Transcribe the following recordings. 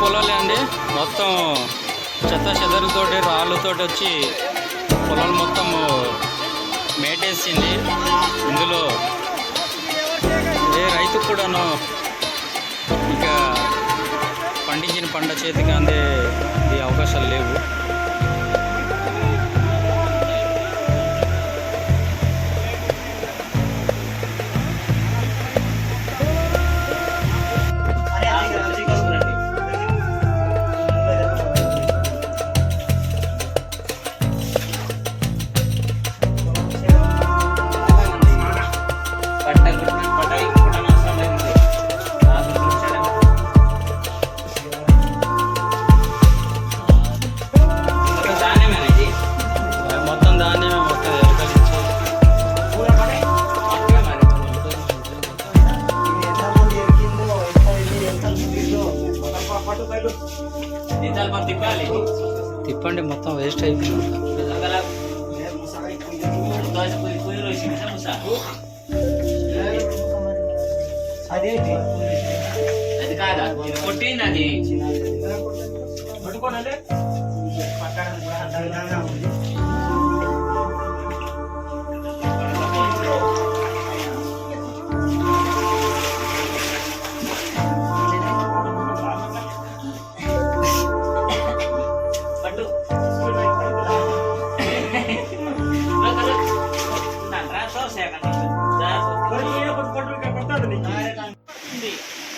పొలాలే అండి. మొత్తం చెత్త చెదలతోటి రాళ్ళతోటి వచ్చి పొలాలు మొత్తం మేటేసింది. ఇందులో ఏ రైతు కూడాను ఇంకా పండించిన పంట చేతికి అందే అవకాశాలు లేవు. తిప్పండి మొత్తం వేస్ట్ అయిపోయింది అదేంటి? అది కాదా? కొట్టింది అది? పట్టుకోనంటే పట్టడానికి కూడా అందంగా ఉంది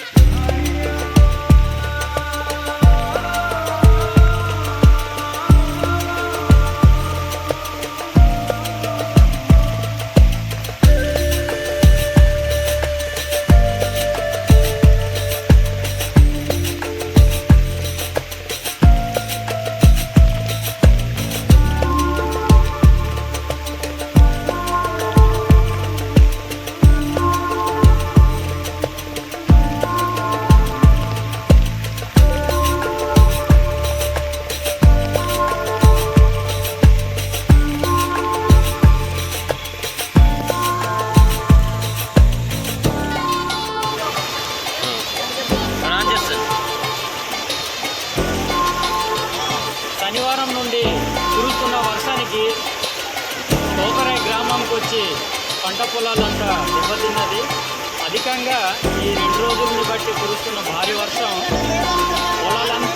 Oh, పంట పొలాలంతా దెబ్బతిన్నది. అధికంగా ఈ రెండు రోజులను బట్టి కురుస్తున్న భారీ వర్షం పొలాలంతా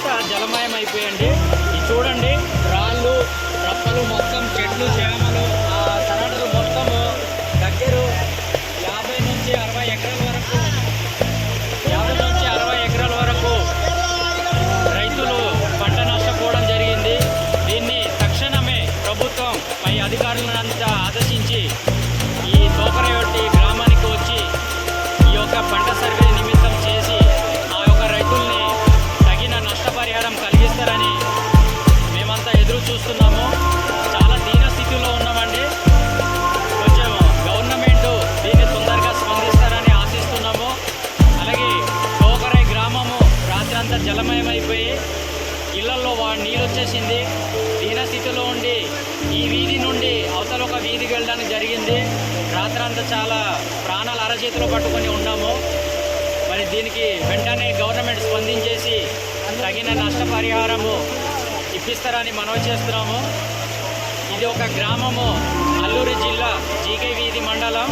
ఇళ్ళలో వా నీళ్ళు వచ్చేసింది దీనస్థితిలో ఉండి ఈ వీధి నుండి అవతల ఒక వీధికి వెళ్ళడానికి జరిగింది. రాత్రంతా చాలా ప్రాణాలు అరచేతిలో పట్టుకొని ఉన్నాము. మరి దీనికి వెంటనే గవర్నమెంట్ స్పందించేసి తగిన నష్టపరిహారము ఇప్పిస్తారని మనవి చేస్తున్నాము. ఇది ఒక గ్రామము అల్లూరి జిల్లా జీకే వీధి మండలం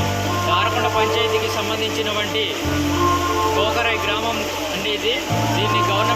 దారకొండ పంచాయతీకి సంబంధించినటువంటి గోకరై గ్రామం అండి ఇది. దీన్ని గవర్నమెంట్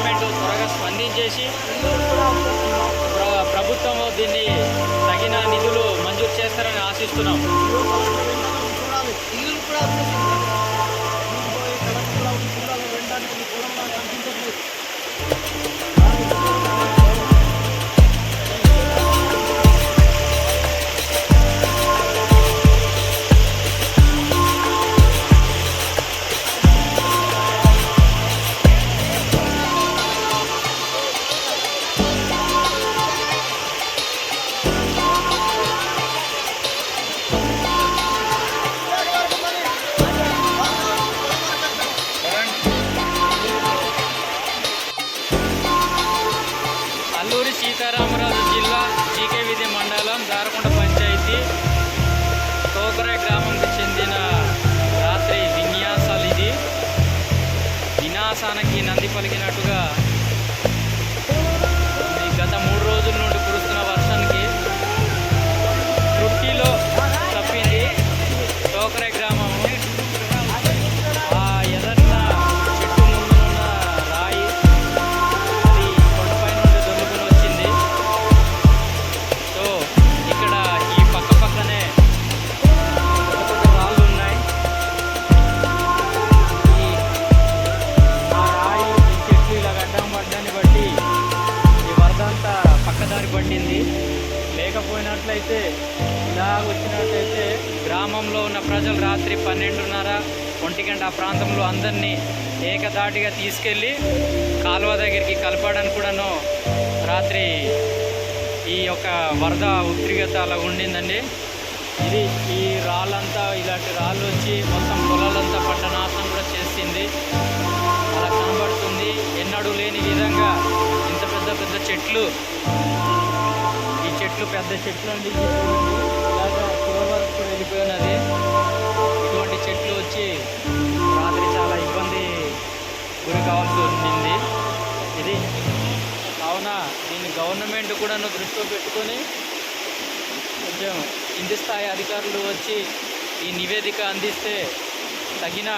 paliginatuga పోయినట్లయితే ఇలా వచ్చినట్లయితే గ్రామంలో ఉన్న ప్రజలు రాత్రి పన్నెండున్నర ఒంటిగంట ఆ ప్రాంతంలో అందరినీ ఏకదాటిగా తీసుకెళ్ళి కాలువ దగ్గరికి కలపడానికి కూడాను రాత్రి ఈ యొక్క వరద ఉద్రిగత అలా ఉండిందండి. ఇది ఈ రాళ్ళంతా ఇలాంటి రాళ్ళు వచ్చి మొత్తం పొలాలంతా పట్టనాశనం కూడా చేసింది. అలా కనబడుతుంది. ఎన్నడూ లేని విధంగా ఇంత పెద్ద పెద్ద చెట్లు చెట్లు పెద్ద చెట్లు అండి. ఇలాగా చివరి వరకు కూడా వెళ్ళిపోయినది ఇటువంటి చెట్లు వచ్చి రాత్రి చాలా ఇబ్బంది గురి కావాల్సి వచ్చింది. ఇది కావున దీన్ని గవర్నమెంట్ కూడా దృష్టిలో పెట్టుకొని కొంచెం కింది స్థాయి అధికారులు వచ్చి ఈ నివేదిక అందిస్తే తగిన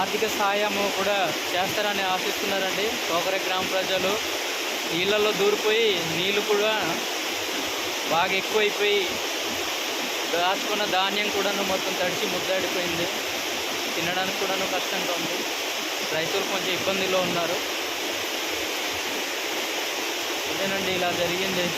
ఆర్థిక సహాయము కూడా చేస్తారని ఆశిస్తున్నారండి. తోకర గ్రామ ప్రజలు నీళ్ళల్లో దూరిపోయి నీళ్ళు కూడా బాగా ఎక్కువైపోయి దాచుకున్న ధాన్యం కూడాను మొత్తం తడిచి ముద్దాడిపోయింది. తినడానికి కూడాను కష్టంగా ఉంది. రైతులు కొంచెం ఇబ్బందిలో ఉన్నారు. అదేనండి ఇలా జరిగింది.